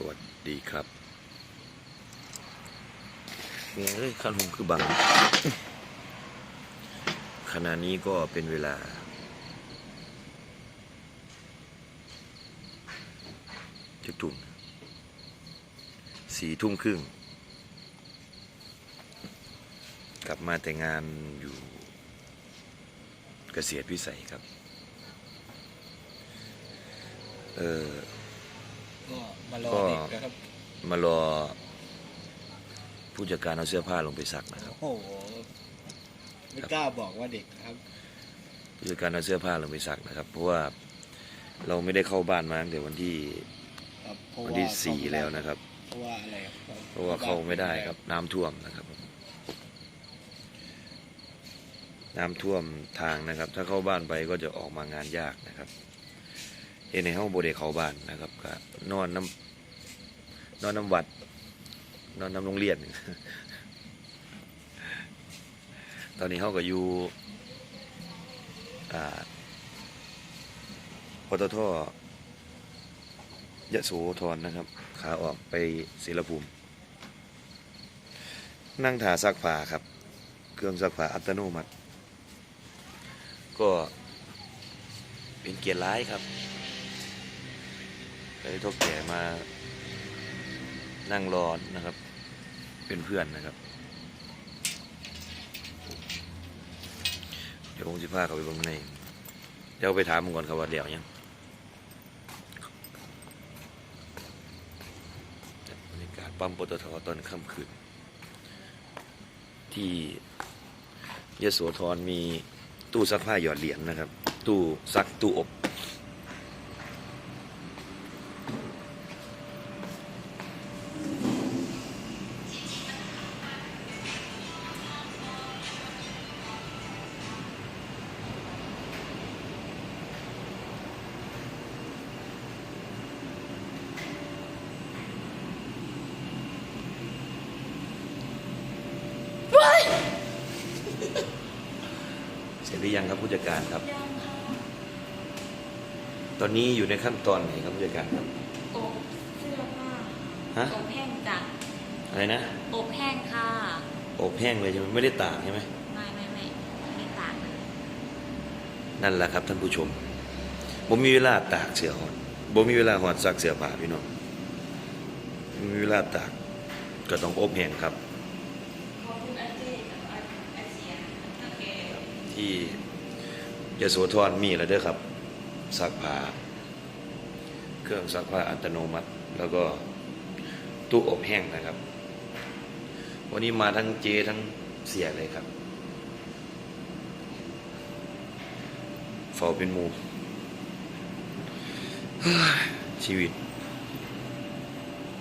สวัสดีครับเนี่ยเอ้ยขั้นหงคือบัง ขณะนี้ก็เป็นเวลาจุดทุ่มสี่ทุ่มครึ่ง กลับมาแต่งานอยู่เกษียณวิสัยครับ เออ ก็มารอก็เด็กนะครับมารอ ผู้จัดการเอาเสื้อผ้าลงไปซักนะครับ โอ้โหไม่กล้าบอกว่าเด็กนะครับผู้จัดการเอาเสื้อผ้าลงไปซักนะครับ เพราะว่าเราไม่ได้เข้าบ้านมาตั้งแต่วันที่ครับเพราะวันว่าที่สี่แล้วนะครับ เพราะว่าอะไรครับเพราะว่าเข้าไม่ได้ครับ น้ำท่วมนะครับ น้ำท่วมทางนะครับ ถ้าเข้าบ้านไปก็จะออกมางานยากนะครับ เห็นในห้องโบเดเข้าบ้านนะครับก็นอนน้ำนอนน้ำวัด นอนน้ำโรงเรียน ตอนนี้เขาก็อยู่อ่าปตทยะโสธรนะครับ ขาออกไปศิลภูมิ นั่งถาซักผ้าครับ เครื่องซักผ้าอัตโนมัติ ก็เป็นเกียร์ร้ายครับ เลยทกแก่มานั่งรอนนะครับ เป็นเพื่อนนะครับ เดี๋ยวผมจะพาเขาไปบิ่งในเดี๋ยวไปถามมึงก่อนครับว่าเดี๋ยวยังบรรยากาศปั๊มปตทตอนค่ำคืน ที่ยโสธรมีตู้ซักผ้าหยอดเหรียญนะครับ ตู้ซักตู้อบ ร็จหรือยังครับผู้จัดการครับ ยังค่ะตอนนี้อยู่ในขั้นตอนไหนครับผู้จัดการครับ อบเสื้อผ้าฮะ อบแห้งจ้ะอะไรนะอบแห้งค่ะ อบแห้งเลยใช่ไหมไม่ได้ตากใช่ไหมไม่ไม่ไม่ไม่ได้ตากนะนั่นแหละครับท่านผู้ชมผมมีเวลาตากเสื้อหอนผมมีเวลาหอดซักเสื้อผ้าพี่น้องบ่มีเวลาตากก็ต้องอบแห้งครับ ขอบคุณอาเจกับอาอาเซียนโอเค ที่ยโสธรมีแล้วเด้อครับซักผ้าเครื่องซักผ้าอัตโนมัติ แล้วก็ตู้อบแห้งนะครับ วันนี้มาทั้งเจทั้งเสียเลยครับเฝ้าเป็นหมูชีวิต